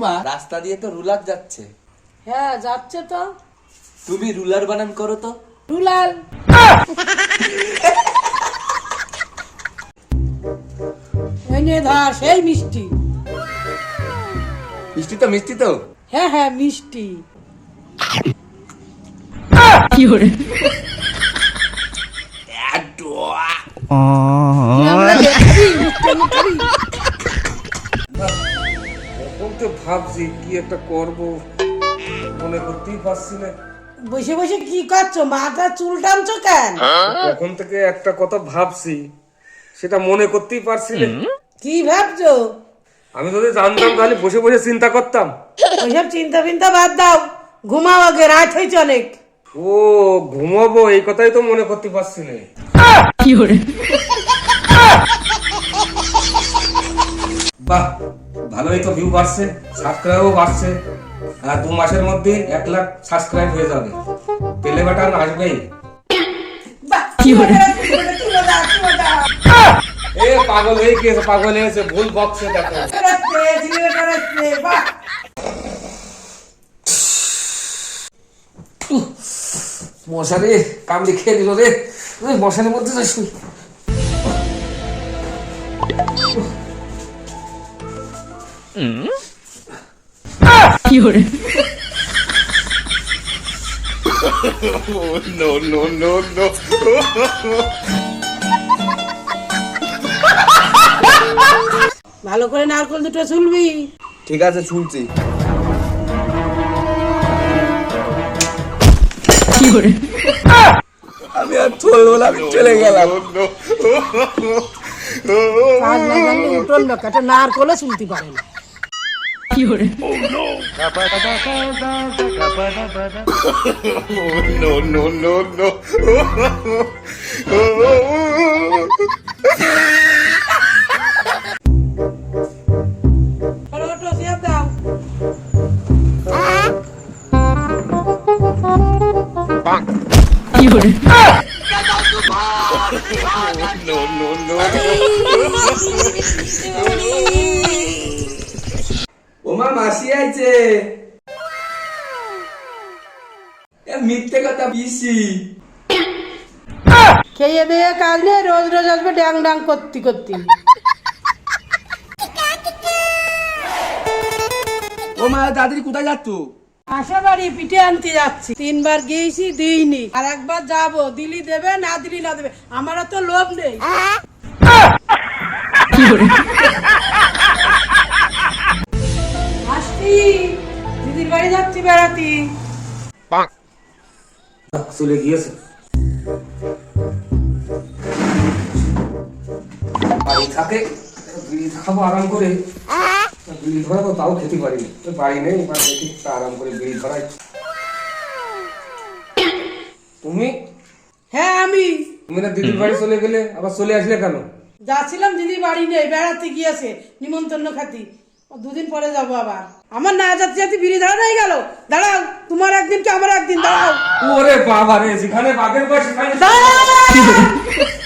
মা রাস্তা দিয়ে তো রুলার যাচ্ছে। হ্যাঁ যাচ্ছে তো। তুমি রুলার বানান করো তো। ধর সেই মিষ্টি। মিষ্টি তো মিষ্টি তো? হ্যাঁ হ্যাঁ মিষ্টি। আমরা তো ভাবছি কি একটা করব। মনে করতেই পারছি না। বসে বসে কি করছ? মাথা চুল টানছো কেন? এখন থেকে একটা কথা ভাবছি সেটা মনে করতেই পারছি না। কি ভাবছ? আমি যদি জানতাম তাহলে বসে বসে চিন্তা করতাম। ওইসব চিন্তা ফিন্তা বাদ দাও। ঘুমাও আগে রাত হয়েছে অনেক। ও ঘুমাবো এই কথাই তো মনে করতে পারছি না। বাহ ভালোই তো ভিউ বাড়ছে সাবস্ক্রাইবও বাড়ছে। আর দু মাসের মধ্যে এক লাখ সাবস্ক্রাইব হয়ে যাবে। তেলে বাটান আসবেই। এ পাগল হয়ে গিয়েছে পাগল হয়েছে ভুল বক্সে দেখো। মশারে কামড়ে খেয়ে নিল রে। মশারের মধ্যে তো শুই ভালো করে নারকল দুটো শুনবি ঠিক আছে শুনছি আমি আর চলবো না আমি চলে গেলাম। কাজ না। Lloré. Oh no. oh, no, no, no, no. Oh, no, no, no. ওমা মাসি আছে। মিথ্যে কথা পিসি খেয়ে দিয়ে কাজ নেই রোজ রোজ আসবে ড্যাং ড্যাং করতে করতে। ও মা দাদি কোথায় যাচ্ছ? আশা বাড়ি পিঠে আনতে যাচ্ছি। তিনবার গিয়েছি দিইনি। আর একবার যাব দিলি দেবে না দিলি না দেবে আমারও তো লোভ নেই। বেড়াতি চলে গিয়েছে। বাড়ি থাকে বিড়ি খাব আরাম করে। বিড়ি তাও খেতে পারি না বাড়ি নেই এবার দেখি আরাম করে বিড়ি ধরাই। তুমি? হ্যাঁ আমি। তুমি না দিদির বাড়ি চলে গেলে আবার চলে আসলে কেন? যাচ্ছিলাম দিদি বাড়ি নেই বেড়াতে গিয়েছে নিমন্ত্রণ খাতি। দুদিন পরে যাব আবার। আমার না যাতে যাতে বিড়ি ধরা হয়ে গেল। দাঁড়াও তোমার একদিন কি আমার একদিন দাঁড়াও। ওরে বাবা রে যেখানে বাপের বয়স সেখানে দাঁড়াও!